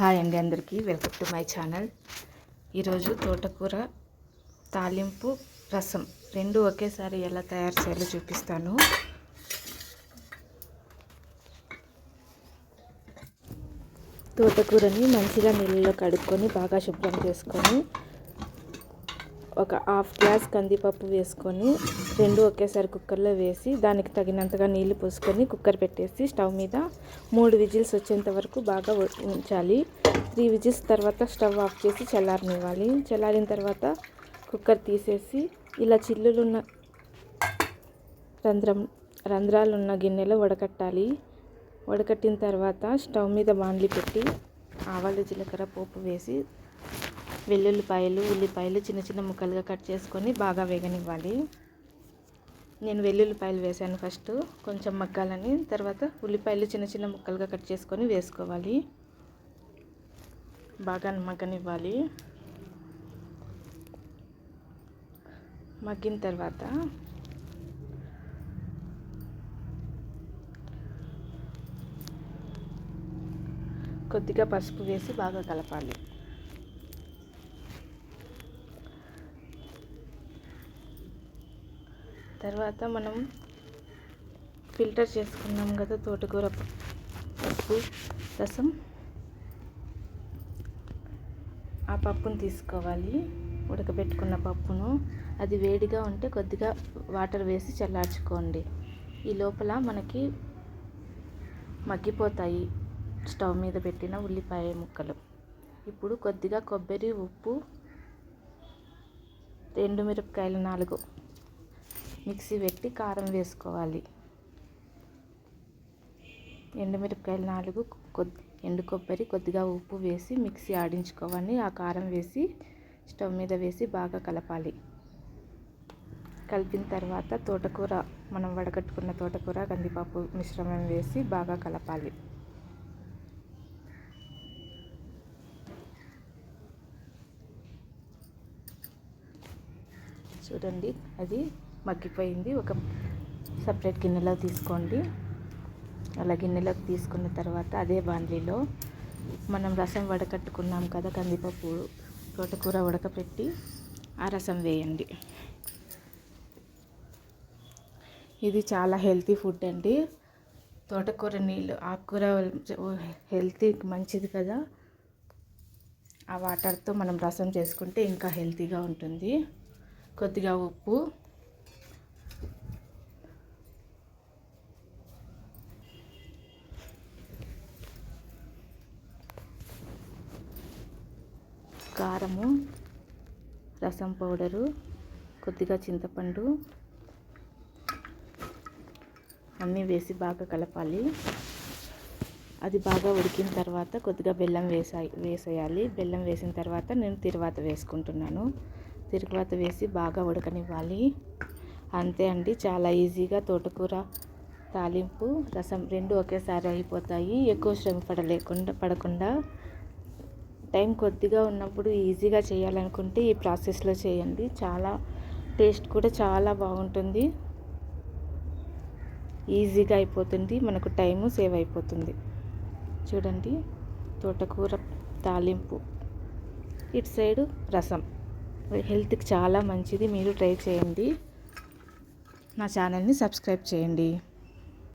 Hi అండి అందరికీ. Welcome to my channel. ఈరోజు తోటకూర తాలింపు రసం రెండు ఒకేసారి ఎలా తయారు చేయాలో చూపిస్తాను. తోటకూరని మంచిగా నీళ్ళలో కడుక్కొని బాగా శుభ్రం చేసుకొని ఒక హాఫ్ గ్లాస్ కందిపప్పు వేసుకొని రెండు ఒకేసారి కుక్కర్లో వేసి దానికి తగినంతగా నీళ్ళు పోసుకొని కుక్కర్ పెట్టేసి స్టవ్ మీద మూడు విజిల్స్ వచ్చేంత వరకు బాగా ఉంచాలి. త్రీ విజిల్స్ తర్వాత స్టవ్ ఆఫ్ చేసి చల్లారనివ్వాలి. చల్లారిన తర్వాత కుక్కర్ తీసేసి ఇలా చిల్లులున్న రంధ్రం రంధ్రాలు ఉన్న గిన్నెలో వడకట్టాలి. వడకట్టిన తర్వాత స్టవ్ మీద బాండ్లి పెట్టి ఆవాలు జీలకర్ర పోపు వేసి వెల్లుల్లిపాయలు ఉల్లిపాయలు చిన్న చిన్న ముక్కలుగా కట్ చేసుకొని బాగా వేగనివ్వాలి. నేను వెల్లుల్లిపాయలు వేసాను ఫస్ట్. కొంచెం మగ్గాలని తర్వాత ఉల్లిపాయలు చిన్న చిన్న ముక్కలుగా కట్ చేసుకొని వేసుకోవాలి. బాగా మగ్గనివ్వాలి. మగ్గిన తర్వాత కొద్దిగా పసుపు వేసి బాగా కలపాలి. తర్వాత మనం ఫిల్టర్ చేసుకున్నాం కదా తోటకూర పప్పు రసం. ఆ పప్పును తీసుకోవాలి. ఉడకబెట్టుకున్న పప్పును. అది వేడిగా ఉంటే కొద్దిగా వాటర్ వేసి చల్లార్చుకోండి. ఈ లోపల మనకి మగ్గిపోతాయి స్టవ్ మీద పెట్టిన ఉల్లిపాయ ముక్కలు. ఇప్పుడు కొద్దిగా కొబ్బరి ఉప్పు రెండు మిరపకాయలు నాలుగు మిక్సీ పెట్టి కారం వేసుకోవాలి. ఎండుమిరపకాయలు నాలుగు కొద్ది ఎండు కొబ్బరి కొద్దిగా ఉప్పు వేసి మిక్సీ ఆడించుకోవాలి. ఆ కారం వేసి స్టవ్ మీద వేసి బాగా కలపాలి. కలిపిన తర్వాత తోటకూర మనం వడగట్టుకున్న తోటకూర కందిపప్పు మిశ్రమం వేసి బాగా కలపాలి. చూడండి అది మగ్గిపోయింది. ఒక సపరేట్ గిన్నెలో తీసుకోండి. అలా గిన్నెలోకి తీసుకున్న తర్వాత అదే బాండ్లీలో మనం రసం వడకట్టుకున్నాం కదా కందిపప్పు తోటకూర ఉడకపెట్టి ఆ రసం వేయండి. ఇది చాలా హెల్తీ ఫుడ్ అండి. తోటకూర నీళ్ళు ఆకుకూర హెల్తీ మంచిది కదా. ఆ వాటర్తో మనం రసం చేసుకుంటే ఇంకా హెల్తీగా ఉంటుంది. కొద్దిగా ఉప్పు కారము రసం పౌడరు కొద్దిగా చింతపండు అన్నీ వేసి బాగా కలపాలి. అది బాగా ఉడికిన తర్వాత కొద్దిగా బెల్లం వేసా వేసేయాలి. బెల్లం వేసిన తర్వాత నేను తిరువాత వేసుకుంటున్నాను. తిరువాత వేసి బాగా ఉడకనివ్వాలి. అంతే అండి చాలా ఈజీగా తోటకూర తాలింపు రసం రెండు ఒకేసారి అయిపోతాయి. ఎక్కువ శ్రమ పడలేకుండా పడకుండా టైం కొద్దిగా ఉన్నప్పుడు ఈజీగా చేయాలనుకుంటే ఈ ప్రాసెస్లో చేయండి. చాలా టేస్ట్ కూడా చాలా బాగుంటుంది. ఈజీగా అయిపోతుంది. మనకు టైము సేవ్ అయిపోతుంది. చూడండి తోటకూర తాలింపు. ఇటు సైడు రసం. హెల్త్కి చాలా మంచిది. మీరు ట్రై చేయండి. నా ఛానల్ని సబ్స్క్రైబ్ చేయండి.